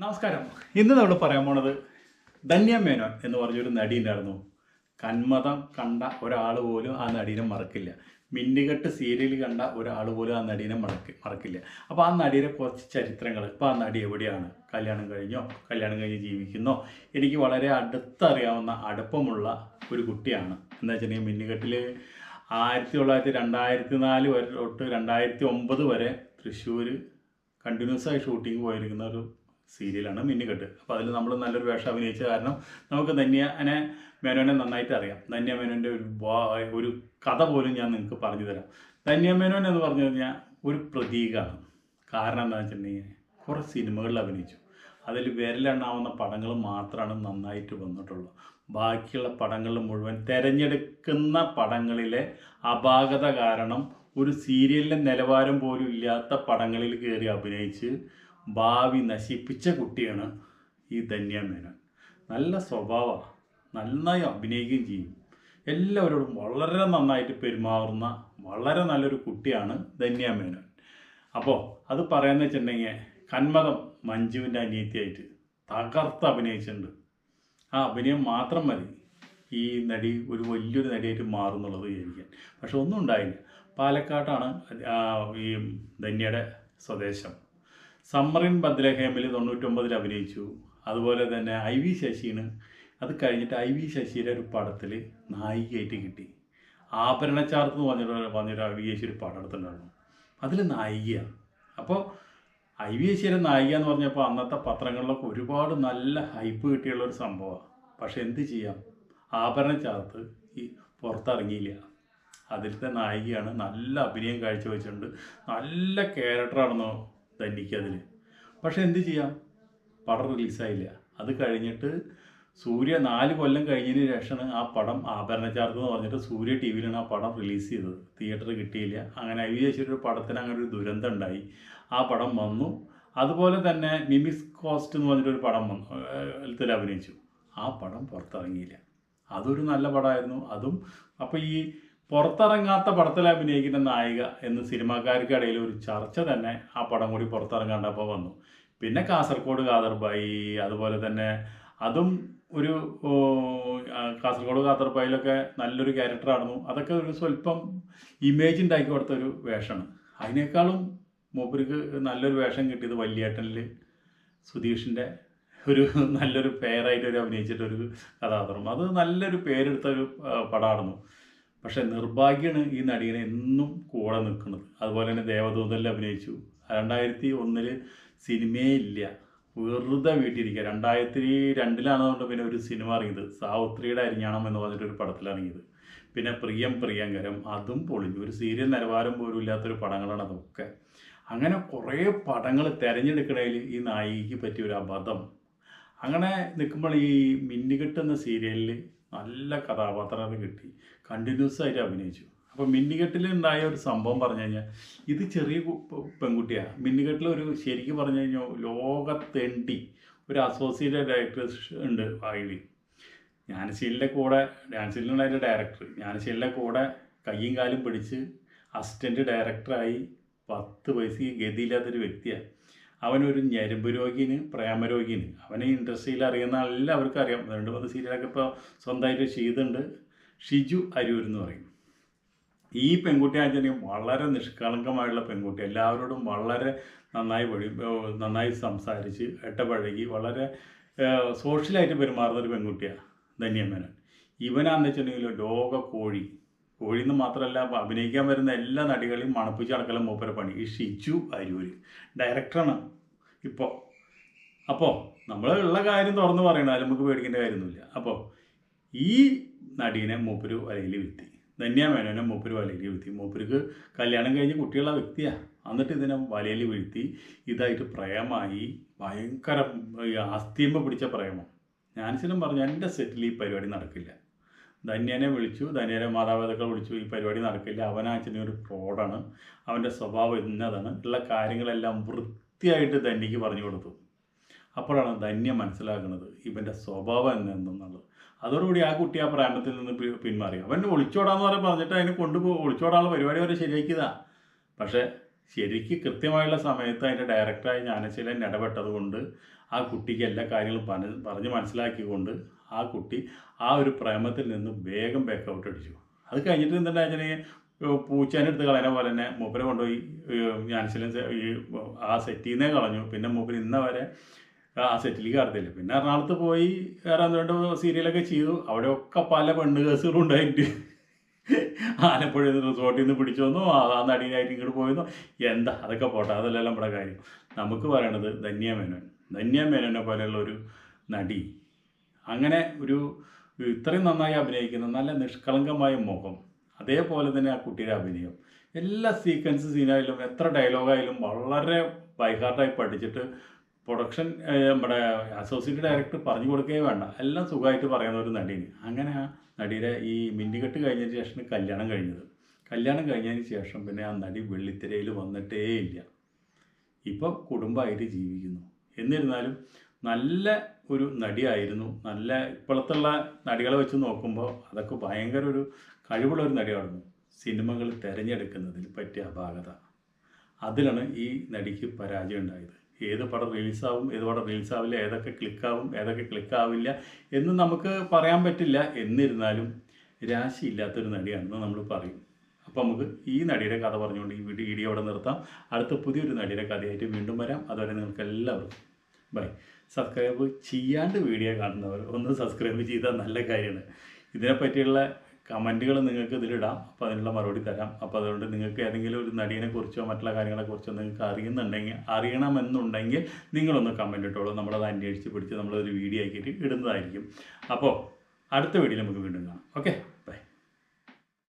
നമസ്കാരം. ഇന്ന് നമ്മൾ പറയാൻ പോണത് ധന്യ മേനോൻ എന്ന് പറഞ്ഞൊരു നടി ഉണ്ടായിരുന്നു. കന്മതം കണ്ട ഒരാൾ പോലും ആ നടീനെ മറക്കില്ല. മിന്നുകെട്ട് സീരിയൽ കണ്ട ഒരാൾ പോലും ആ നടീനെ മറക്കി മറക്കില്ല. അപ്പോൾ ആ നടിയുടെ കുറച്ച് ചരിത്രങ്ങൾ ഇപ്പോൾ ആ നടി എവിടെയാണ്? കല്യാണം കഴിഞ്ഞോ? കല്യാണം കഴിഞ്ഞ് ജീവിക്കുന്നോ? എനിക്ക് വളരെ അടുത്തറിയാവുന്ന അടുപ്പമുള്ള ഒരു കുട്ടിയാണ്. എന്താ വെച്ചിട്ടുണ്ടെങ്കിൽ മിന്നുകെട്ടിൽ ആയിരത്തി തൊള്ളായിരത്തി രണ്ടായിരത്തി നാല് വരെ തൊട്ട് രണ്ടായിരത്തി ഒമ്പത് വരെ തൃശ്ശൂർ കണ്ടിന്യൂസ് ആയി ഷൂട്ടിംഗ് പോയിരിക്കുന്ന ഒരു സീരിയലാണ് മിന്നുകെട്ട്. അപ്പോൾ അതിൽ നമ്മൾ നല്ലൊരു വേഷം അഭിനയിച്ച കാരണം നമുക്ക് ധന്യനെ മേനോനെ നന്നായിട്ട് അറിയാം. ധന്യ മേനോന്റെ ഒരു ഒരു കഥ പോലും ഞാൻ നിങ്ങൾക്ക് പറഞ്ഞു തരാം. ധന്യ മേനോൻ എന്ന് പറഞ്ഞു കഴിഞ്ഞാൽ ഒരു പ്രതീകമാണ് കാരണം എന്താണെന്ന് വെച്ചിട്ടുണ്ടെങ്കിൽ കുറേ സിനിമകളിൽ അഭിനയിച്ചു. അതിൽ വിരലെണ്ണാവുന്ന പടങ്ങൾ മാത്രമാണ് നന്നായിട്ട് വന്നിട്ടുള്ളത് ബാക്കിയുള്ള പടങ്ങളിൽ മുഴുവൻ തിരഞ്ഞെടുക്കുന്ന പടങ്ങളിലെ അപാകത കാരണം ഒരു സീരിയലിന്റെ നിലവാരം പോലും ഇല്ലാത്ത പടങ്ങളിൽ കയറി അഭിനയിച്ച് ഭാവി നശിപ്പിച്ച കുട്ടിയാണ് ഈ ധന്യ മേനോൻ. നല്ല സ്വഭാവമാണ് നന്നായി അഭിനയിക്കുകയും ചെയ്യും. എല്ലാവരോടും വളരെ നന്നായിട്ട് പെരുമാറുന്ന വളരെ നല്ലൊരു കുട്ടിയാണ് ധന്യ മേനോൻ. അപ്പോൾ അത് പറയുന്ന വെച്ചിട്ടുണ്ടെങ്കിൽ കന്മതം മഞ്ജുവിന്റെ അനിയത്തിയായിട്ട് തകർത്ത് അഭിനയിച്ചിട്ടുണ്ട്. ആ അഭിനയം മാത്രം മതി. ഈ നടി ഒരു വലിയൊരു നടിയായിട്ട് മാറുന്നുള്ളത് വിചാരിക്കാൻ. പക്ഷെ ഒന്നും ഉണ്ടായില്ല. പാലക്കാട്ടാണ് ഈ ധന്യയുടെ സ്വദേശം. സമ്മറിൻ ബദ്രഹേമിൽ തൊണ്ണൂറ്റൊമ്പതിൽ അഭിനയിച്ചു. അതുപോലെ തന്നെ ഐ വി ശശിന് അത് കഴിഞ്ഞിട്ട് ഐ വി ശശിയുടെ ഒരു പടത്തിൽ നായികയായിട്ട് കിട്ടി. ആഭരണച്ചാർത്ത് എന്ന് പറഞ്ഞിട്ട് പറഞ്ഞൊരു ഐ വി ശശി ഒരു പടം എടുത്തിട്ടുണ്ടായിരുന്നു. അതിൽ നായികയാണ് അപ്പോൾ ഐ വി ശശിയുടെ നായിക എന്ന് പറഞ്ഞപ്പോൾ അന്നത്തെ പത്രങ്ങളിലൊക്കെ ഒരുപാട് നല്ല ഹൈപ്പ് കിട്ടിയുള്ള ഒരു സംഭവമാണ് പക്ഷെ എന്ത് ചെയ്യാം? ആഭരണ ചാർത്ത് ഈ പുറത്തിറങ്ങിയില്ല. അതിലത്തെ നായികയാണ് നല്ല അഭിനയം കാഴ്ചവെച്ചിട്ടുണ്ട്. നല്ല ക്യാരക്ടറാണെന്നോ ധന്യക്ക് അതിൽ പക്ഷെ എന്ത് ചെയ്യാം? പടം റിലീസായില്ല. അത് കഴിഞ്ഞിട്ട് സൂര്യ നാല് കൊല്ലം കഴിഞ്ഞതിന് ശേഷമാണ് ആ പടം ആഭരണചാർത്ത് എന്ന് പറഞ്ഞിട്ട് സൂര്യ ടി വിയിലാണ് ആ പടം റിലീസ് ചെയ്തത് തിയേറ്റർ കിട്ടിയില്ല. അങ്ങനെ ഐ ഒരു പടത്തിന് അങ്ങനെ ഒരു ദുരന്തം ഉണ്ടായി. ആ പടം വന്നു. അതുപോലെ തന്നെ മിമിസ് കോസ്റ്റ് എന്ന് പറഞ്ഞിട്ടൊരു പടം വന്നു. അഭിനയിച്ചു. ആ പടം പുറത്തിറങ്ങിയില്ല. അതൊരു നല്ല പടമായിരുന്നു. അതും അപ്പോൾ ഈ പുറത്തിറങ്ങാത്ത പടത്തിൽ അഭിനയിക്കുന്ന നായിക എന്ന് സിനിമാക്കാർക്ക് ഇടയിൽ ഒരു ചർച്ച തന്നെ ആ പടം കൂടി പുറത്തിറങ്ങാണ്ടപ്പോൾ വന്നു. പിന്നെ കാസർഗോഡ് കാദർബായി അതുപോലെ തന്നെ അതും ഒരു കാസർഗോഡ് കാതർബായിലൊക്കെ നല്ലൊരു ക്യാരക്ടറായിരുന്നു അതൊക്കെ ഒരു സ്വല്പം ഇമേജ് ഉണ്ടാക്കി കൊടുത്ത ഒരു വേഷമാണ്. അതിനേക്കാളും മൂപ്പർക്ക് നല്ലൊരു വേഷം കിട്ടിയത് വല്യേട്ടനിൽ സുധീഷിന്റെ ഒരു നല്ലൊരു പേരായിട്ട് ഒരു അഭിനയിച്ചിട്ടൊരു കഥാപാത്രം. അത് നല്ലൊരു പേരെടുത്ത ഒരു പടമായിരുന്നു പക്ഷെ നിർഭാഗ്യമാണ് ഈ നടീനെ എന്നും കൂടെ നിൽക്കുന്നത്. അതുപോലെ തന്നെ ദേവദൂതനിൽ അഭിനയിച്ചു. രണ്ടായിരത്തി ഒന്നിൽ സിനിമയേ ഇല്ല. വെറുതെ വീട്ടിലിരിക്കുക. രണ്ടായിരത്തി രണ്ടിലാണെന്നുകൊണ്ട് പിന്നെ ഒരു സിനിമ ഇറങ്ങിയത്. സാവിത്രിയുടെ അരിഞ്ഞാണം എന്ന് പറഞ്ഞിട്ടൊരു പടത്തിലിറങ്ങിയത് പിന്നെ പ്രിയം പ്രിയങ്കരം. അതും പൊളിഞ്ഞു. ഒരു സീരിയൽ നിലവാരം പോലും ഇല്ലാത്തൊരു പടങ്ങളാണ് അതൊക്കെ. അങ്ങനെ കുറേ പടങ്ങൾ തിരഞ്ഞെടുക്കണതിൽ ഈ നായികയ്ക്ക് പറ്റിയ ഒരു അബദ്ധം. അങ്ങനെ നിൽക്കുമ്പോൾ ഈ മിന്നുകെട്ട് എന്ന സീരിയലിൽ നല്ല കഥാപാത്രങ്ങൾ കിട്ടി. കണ്ടിന്യൂസ് ആയിട്ട് അഭിനയിച്ചു. അപ്പോൾ മിന്നുകെട്ടിൽ ഉണ്ടായ ഒരു സംഭവം പറഞ്ഞു കഴിഞ്ഞാൽ ഇത് ചെറിയ പെൺകുട്ടിയാണ് മിന്നുകെട്ടിൽ ഒരു ശരിക്കും പറഞ്ഞു കഴിഞ്ഞാൽ ലോകത്തെണ്ടി ഒരു അസോസിയേറ്റ് ഡയറക്ടർ ഉണ്ട് വായിലി ജ്ഞാനശീലിന്റെ കൂടെ ജ്ഞാനശീലിനാണ് അതിന്റെ ഡയറക്ടർ ജ്ഞാനശീലിന്റെ കൂടെ കയ്യും കാലും പിടിച്ച് അസിസ്റ്റന്റ് ഡയറക്ടറായി പത്ത് വയസ്സിൽ ഗതിയില്ലാത്തൊരു വ്യക്തിയാണ് അവനൊരു ഞരമ്പ് രോഗിന് പ്രേമരോഗിന് അവനെ ഇൻഡസ്ട്രിയിൽ അറിയുന്ന എല്ലാവർക്കും അറിയാം. രണ്ട് മൂന്ന് സീരിയലൊക്കെ ഇപ്പോൾ സ്വന്തമായിട്ട് ചെയ്തുണ്ട് ഷിജു അരൂർ എന്ന് പറയും. ഈ പെൺകുട്ടി ആചാര്യം വളരെ നിഷ്കളങ്കമായുള്ള പെൺകുട്ടി. എല്ലാവരോടും വളരെ നന്നായി വഴി നന്നായി സംസാരിച്ച് ഇടപഴകി വളരെ സോഷ്യലായിട്ട് പെരുമാറുന്ന ഒരു പെൺകുട്ടിയാണ് ധന്യമേനൻ. ഇവനാന്ന് വെച്ചിട്ടുണ്ടെങ്കിൽ ലോക കോഴി കോഴി എന്ന് മാത്രമല്ല അഭിനയിക്കാൻ വരുന്ന എല്ലാ നടികളെയും മണപ്പിച്ച് അടക്കലും മൂപ്പര പണി. ഈ ഷിജു അരൂര് ഡയറക്ടറാണ് ഇപ്പോൾ അപ്പോൾ നമ്മൾ ഉള്ള കാര്യം തുറന്ന് പറയണം അതിൽ നമുക്ക് പേടിക്കേണ്ട കാര്യമൊന്നുമില്ല. അപ്പോൾ ഈ നടീനെ മൂപ്പര് വലയിൽ വിത്തി ധന്യ മേനോനെ മൂപ്പര് വലയിൽ വീഴ്ത്തി. മൂപ്പർക്ക് കല്യാണം കഴിഞ്ഞ് കുട്ടികളുള്ള വ്യക്തിയാണ് എന്നിട്ട് ഇതിനെ വലയിൽ വീഴ്ത്തി. ഇതായിട്ട് പ്രേമായി ഭയങ്കര ഈ പിടിച്ച പ്രേമം. ഞാൻ ചിലം പറഞ്ഞു എന്റെ സെറ്റിൽ ഈ പരിപാടി നടക്കില്ല. ധന്യനെ വിളിച്ചു. ധന്യനെ മാതാപിതാക്കൾ വിളിച്ചു. ഈ പരിപാടി നടക്കില്ല. അവനാച്ചനെ ഒരു ഫ്രോഡാണ് അവന്റെ സ്വഭാവം ഇന്നതാണ്. ഉള്ള കാര്യങ്ങളെല്ലാം വൃത്തിയായിട്ട് ധന്യക്ക് പറഞ്ഞു കൊടുത്തു. അപ്പോഴാണ് ധന്യ മനസ്സിലാക്കുന്നത് ഇവന്റെ സ്വഭാവം എന്നുള്ളത് അതോടുകൂടി ആ കുട്ടി ആ പ്രേമത്തിൽ നിന്ന് പിന്മാറി. അവൻ ഒളിച്ചോടാന്ന് പറഞ്ഞ് പറഞ്ഞിട്ട് അതിനെ കൊണ്ടുപോ ഒളിച്ചോടാനുള്ള പരിപാടി വരെ ശരിയാക്കിയതാ. പക്ഷേ ശരിക്ക് കൃത്യമായുള്ള സമയത്ത് അതിന്റെ ഡയറക്ടറായ ജ്ഞാനശീലൻ ഇടപെട്ടത് കൊണ്ട് ആ കുട്ടിക്ക് എല്ലാ കാര്യങ്ങളും പറഞ്ഞ് മനസ്സിലാക്കിക്കൊണ്ട് കുട്ടി ആ ഒരു പ്രേമത്തിൽ നിന്ന് വേഗം ബാക്കൗട്ട് അടിച്ചു. അത് കഴിഞ്ഞിട്ട് എന്തുണ്ടായിരുന്നെങ്കിൽ പൂച്ചേനെ എടുത്ത് കളയുന്ന പോലെ തന്നെ മൂപ്പരെ കൊണ്ടുപോയി ഞാൻ സെ- ഈ ആ സെറ്റിൽ നിന്നേ കളഞ്ഞു. പിന്നെ മൂപ്പര് ഇന്ന വരെ ആ സെറ്റിലേക്ക് കടത്തില്ല പിന്നെ എറണാകുളത്ത് പോയി വേറെ എന്തുകൊണ്ട് സീരിയലൊക്കെ ചെയ്തു. അവിടെയൊക്കെ പല പെണ്ണ് കേസുകളും ഉണ്ടായിട്ട്. ആലപ്പുഴ റിസോർട്ടിൽ നിന്ന് പിടിച്ചു വന്നു. ആ നടിയിലായിട്ട് ഇങ്ങോട്ട് പോയിരുന്നു എന്താ? അതൊക്കെ പോട്ടെ. അതല്ലല്ലോ നമ്മുടെ കാര്യം. നമുക്ക് പറയണത് ധന്യ മേനോൻ. ധന്യ മേനോനെ പോലെയുള്ള ഒരു നടി. അങ്ങനെ ഒരു ഇത്രയും നന്നായി അഭിനയിക്കുന്ന നല്ല നിഷ്കളങ്കമായ മുഖം അതേപോലെ തന്നെ ആ കുട്ടിയുടെ അഭിനയം എല്ലാ സീക്വൻസ് സീനായാലും എത്ര ഡയലോഗായാലും വളരെ ബൈഹാർട്ടായി പഠിച്ചിട്ട് പ്രൊഡക്ഷൻ നമ്മുടെ അസോസിയേറ്റ് ഡയറക്ടർ പറഞ്ഞു കൊടുക്കുകയേ വേണ്ട. എല്ലാം സുഖമായിട്ട് പറയുന്ന ഒരു നടിന്. അങ്ങനെ ആ നടിയുടെ ഈ മിന്നുകെട്ട് കഴിഞ്ഞതിന് ശേഷം കല്യാണം കഴിഞ്ഞത്. കല്യാണം കഴിഞ്ഞതിന് ശേഷം പിന്നെ ആ നടി വെള്ളിത്തിരയിൽ വന്നിട്ടേ ഇല്ല. ഇപ്പോൾ കുടുംബമായിട്ട് ജീവിക്കുന്നു. എന്നിരുന്നാലും നല്ല ഒരു നടിയായിരുന്നു. നല്ല ഇപ്പോഴത്തുള്ള നടികളെ വെച്ച് നോക്കുമ്പോൾ അതൊക്കെ ഭയങ്കര ഒരു കഴിവുള്ള ഒരു നടിയായിരുന്നു. സിനിമകൾ തിരഞ്ഞെടുക്കുന്നതിൽ പറ്റിയ അപാകത. അതിലാണ് ഈ നടിക്ക് പരാജയം ഉണ്ടായത്. ഏത് പടം റിലീസാവും ഏത് പടം റിലീസാവില്ല ഏതൊക്കെ ക്ലിക്കാവും ഏതൊക്കെ ക്ലിക്കാവില്ല എന്ന് നമുക്ക് പറയാൻ പറ്റില്ല. എന്നിരുന്നാലും രാശിയില്ലാത്തൊരു നടിയാണെന്ന് നമ്മൾ പറയും. അപ്പോൾ നമുക്ക് ഈ നടിയുടെ കഥ പറഞ്ഞുകൊണ്ട് ഈ വീഡിയോ ഇവിടെ നിർത്താം. അടുത്ത പുതിയൊരു നടിയുടെ കഥയായിട്ട് വീണ്ടും വരാം. അതുവരെ നിങ്ങൾക്ക് എല്ലാവർക്കും ബൈ. സബ്സ്ക്രൈബ് ചെയ്യാണ്ട് വീഡിയോ കാണുന്നവർ ഒന്ന് സബ്സ്ക്രൈബ് ചെയ്താൽ നല്ല കാര്യമാണ്. ഇതിനെപ്പറ്റിയുള്ള കമന്റുകൾ നിങ്ങൾക്ക് ഇതിലിടാം. അപ്പോൾ അതിനുള്ള മറുപടി തരാം. അപ്പോൾ അതുകൊണ്ട് നിങ്ങൾക്ക് ഏതെങ്കിലും ഒരു നടീനെ കുറിച്ചോ മറ്റുള്ള കാര്യങ്ങളെക്കുറിച്ചോ നിങ്ങൾക്ക് അറിയുന്നുണ്ടെങ്കിൽ അറിയണമെന്നുണ്ടെങ്കിൽ നിങ്ങളൊന്ന് കമന്റ് ഇട്ടോളൂ. നമ്മളത് അന്വേഷിച്ച് പിടിച്ച് നമ്മളൊരു വീഡിയോ ആക്കിയിട്ട് ഇടുന്നതായിരിക്കും. അപ്പോൾ അടുത്ത വീഡിയോ നമുക്ക് വീണ്ടും കാണാം. ഓക്കെ?